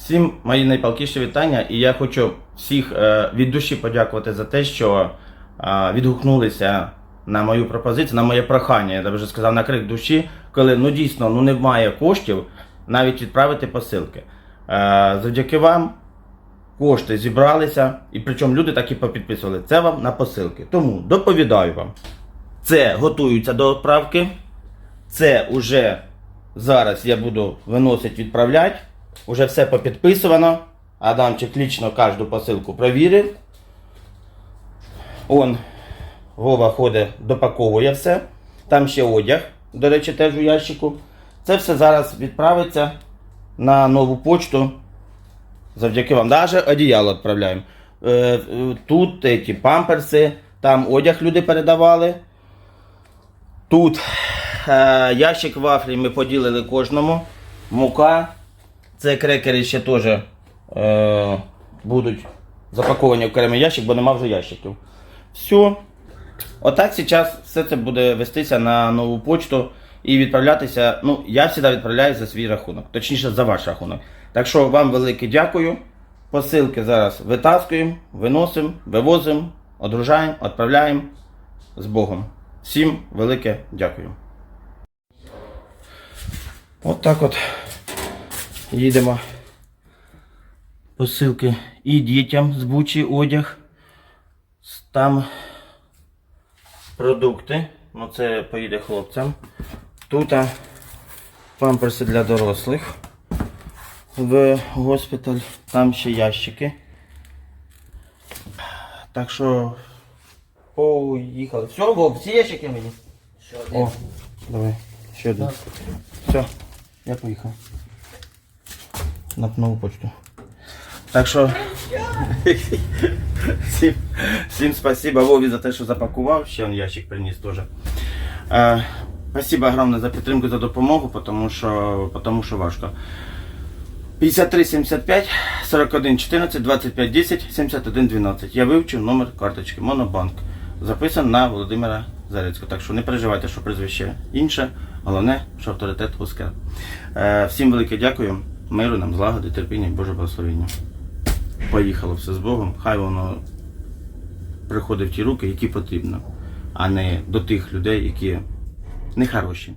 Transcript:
Всім мої найпалкіші вітання, і я хочу всіх е, від душі подякувати за те, що е, відгукнулися на мою пропозицію, на моє прохання, я вже сказав, на крик душі, коли ну дійсно ну, немає коштів навіть відправити посилки. Е, завдяки вам кошти зібралися, і причому люди так і попідписували. Це вам на посилки. Тому доповідаю вам. Це готується до відправки. Це уже зараз я буду виносити, відправляти. Уже все попідписувано. Адамчик лічно кожну посилку провірив. Он Вова ходить, допаковує все. Там ще одяг, до речі, теж у ящику. Це все зараз відправиться на нову почту. Завдяки вам. Даже одіяло відправляємо. Е, Тут ті памперси, там одяг люди передавали. Тут е, ящик вафлі ми поділили кожному. Мука. Це крекери ще теж е, будуть запаковані в окремий ящик, бо нема вже ящиків. Все. Отак зараз все це буде вестися на нову почту і відправлятися. Ну, я завжди відправляю за свій рахунок, точніше за ваш рахунок. Так що вам велике дякую. Посилки зараз витаскуємо, виносимо, вивозимо, одружаємо, відправляємо з Богом. Всім велике дякую. От так от їдемо. Посилки і дітям з бучі одяг. Там продукти. Ну це поїде хлопцям. Тут памперси для дорослих. В госпіталь. Там ще ящики. Так що поїхали. Все, Вов, всі ящики мені. О, давай, ще один. Все, я поїхав. На нову почту. Так що всім, всім спасибо Вові за те, що запакував. Ще он ящик приніс теж. Е, спасибо огромне за підтримку, за допомогу, тому що, тому що важко. 53 75 41 14 25 10 71 12. Я вивчив номер карточки Монобанк. Записан на Володимира Зарецького. Так що не переживайте, що прізвище інше. Головне, що авторитет. Е, всім велике дякую. Миру нам, злагоди, терпіння і Боже благословення. Поїхало все з Богом. Хай воно приходить в ті руки, які потрібно, а не до тих людей, які нехороші.